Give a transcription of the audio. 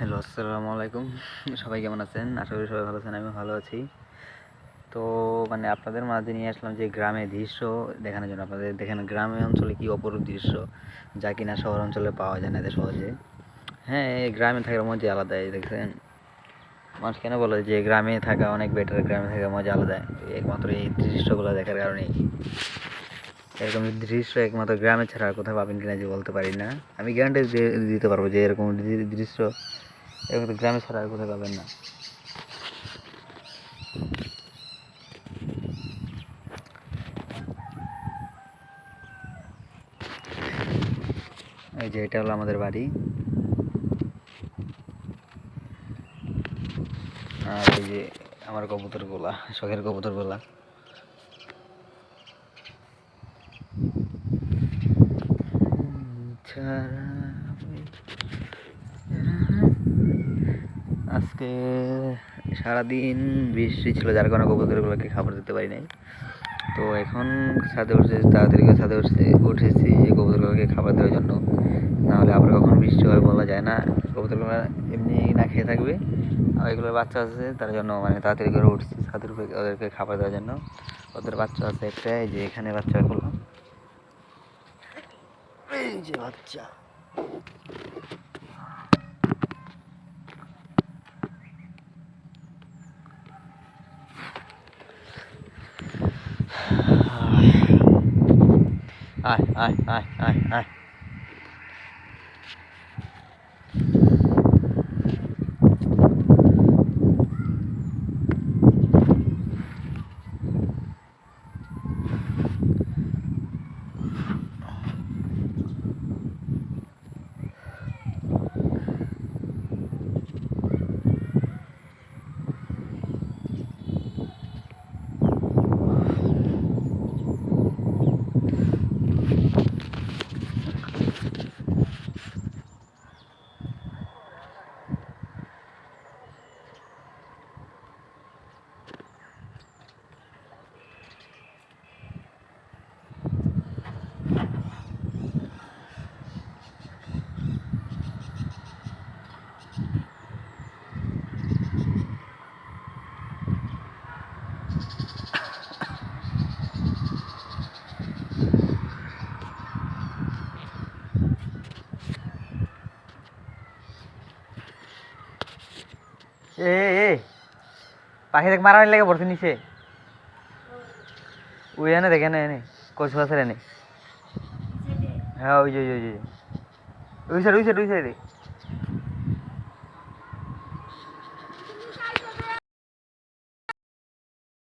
Hello, আসসালামু আলাইকুম। সবাই কেমন আছেন? আশা করি সবাই ভালো আছেন আমি ভালো আছি। তো মানে আপনাদের মাঝে নিয়ে আসলাম যে গ্রামে দৃশ্য দেখানোর জন্য। আপনাদের দেখেন গ্রামে অঞ্চলে কি অপরূপ দৃশ্য, যা কিনা শহর অঞ্চলে পাওয়া যায় না এত সহজে। হ্যাঁ গ্রামে থাকার মধ্যে আলাদা দেখছেন? মানুষ কেন বলে যে গ্রামে থাকা অনেক বেটার গ্রামে থাকার মজা আলাদা? একমাত্র এই দৃশ্যগুলো দেখার কারণেই। এরকম দৃশ্য একমাত্র গ্রামে ছাড়া কোথাও পাবেন কিনা যে বলতে পারি না। আমি গ্যারান্টি দিতে পারব যে এরকম দৃশ্য একমাত্র গ্রামে ছাড়া আর কোথাও পাবেন না। এই যে এটা হলো আমাদের বাড়ি। আর এই যে আমার কবুতর গোলা, শখের কবুতর গোলা। আজকে সারাদিন বৃষ্টি ছিল, যার কারণে কবুতরগুলোকে খাবার দিতে পারি নাই। তো এখন ছাদে উঠে তাড়াতাড়ি করে ছাদে উঠতে উঠেছি যে কবুতরগুলোকে খাবার দেওয়ার জন্য। নাহলে আবার কখন বৃষ্টি হয় বলা যায় না। কবুতরগুলো এমনি না খেয়ে থাকবে। আর এগুলোর বাচ্চা আছে, তার জন্য মানে তাড়াতাড়ি করে উঠছি ছাদের উপরে ওদেরকে খাবার দেওয়ার জন্য। ওদের বাচ্চা আছে একটা এই যে এখানে বাচ্চা করলাম। এই যে বাচ্চা। Ay ay ay ay ay. এ পাখি দেখ মারামারি লাগে পড়ছে নিচে। উই এনে দেখে এনে। কচু আছে এনে হ্যাঁ ওই যে ওই যে ওই সাইড ওই সাইড ওই সাইডে